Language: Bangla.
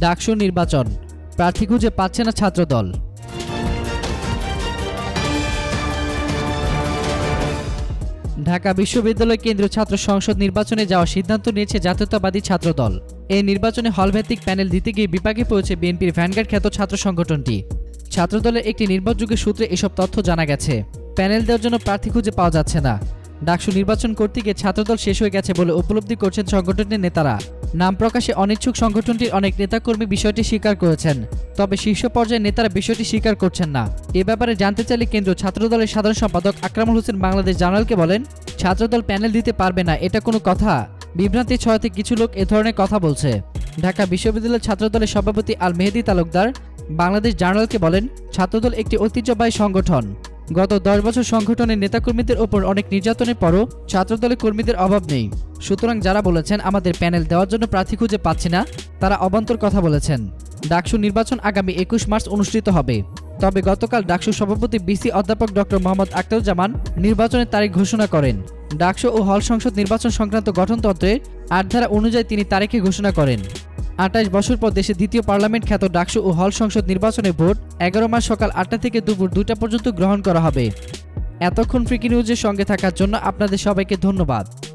ডাকসু নির্বাচন। প্রার্থী খুঁজে পাচ্ছে না ছাত্রদল। ঢাকা বিশ্ববিদ্যালয় কেন্দ্রীয় ছাত্র সংসদ নির্বাচনে যাওয়ার সিদ্ধান্ত নিয়েছে জাতীয়তাবাদী ছাত্রদল। এই নির্বাচনে হলভিত্তিক প্যানেল দিতে গিয়ে বিপাকে পড়েছে বিএনপির ভ্যানগার্ড খ্যাত ছাত্র সংগঠনটি। ছাত্রদলের একটি নির্ভরযোগ্য সূত্রে এসব তথ্য জানা গেছে। প্যানেল দেওয়ার জন্য প্রার্থী খুঁজে পাওয়া যাচ্ছে না। ডাকসু নির্বাচন করতে গিয়ে ছাত্রদল শেষ হয়ে গেছে বলে উপলব্ধি করছেন সংগঠনের নেতারা। নাম প্রকাশে অনিচ্ছুক সংগঠনটির অনেক নেতাকর্মী বিষয়টি স্বীকার করেছেন। তবে শীর্ষ পর্যায়ের নেতারা বিষয়টি স্বীকার করছেন না। এ ব্যাপারে জানতে চাইলে কেন্দ্রীয় ছাত্রদলের সাধারণ সম্পাদক আকরামুল হোসেন বাংলাদেশ জার্নালকে বলেন, ছাত্রদল প্যানেল দিতে পারবে না, এটা কোনো কথা। বিভ্রান্তি ছড়াতে কিছু লোক এ ধরনের কথা বলছে। ঢাকা বিশ্ববিদ্যালয় ছাত্রদলের সভাপতি আল মেহেদি তালুকদার বাংলাদেশ জার্নালকে বলেন, ছাত্রদল একটি ঐতিহ্যবাহী সংগঠন। গত দশ বছর সংগঠনের নেতাকর্মীদের ওপর অনেক নির্যাতনের পরও ছাত্রদলের কর্মীদের অভাব নেই। সুতরাং যারা বলেছেন আমাদের প্যানেল দেওয়ার জন্য প্রার্থী খুঁজে পাচ্ছি না, তারা অবান্তর কথা বলেছেন। ডাকসু নির্বাচন আগামী একুশ মার্চ অনুষ্ঠিত হবে। তবে গতকাল ডাকসু সভাপতি বিসি অধ্যাপক ডক্টর মোহাম্মদ আক্তারুজ্জামান নির্বাচনের তারিখ ঘোষণা করেন। ডাকসু ও হল সংসদ নির্বাচন সংক্রান্ত গঠনতন্ত্রের আট ধারা অনুযায়ী তিনি তারিখে ঘোষণা করেন। আঠাশ বছর পর দেশে দ্বিতীয় পার্লামেন্ট খ্যাত ডাকসু ও হল সংসদ নির্বাচনে ভোট এগারো মাস সকাল আটটা থেকে দুপুর দুটা পর্যন্ত গ্রহণ করা হবে। এতক্ষণ ফ্রিকি নিউজের সঙ্গে থাকার জন্য আপনাদের সবাইকে ধন্যবাদ।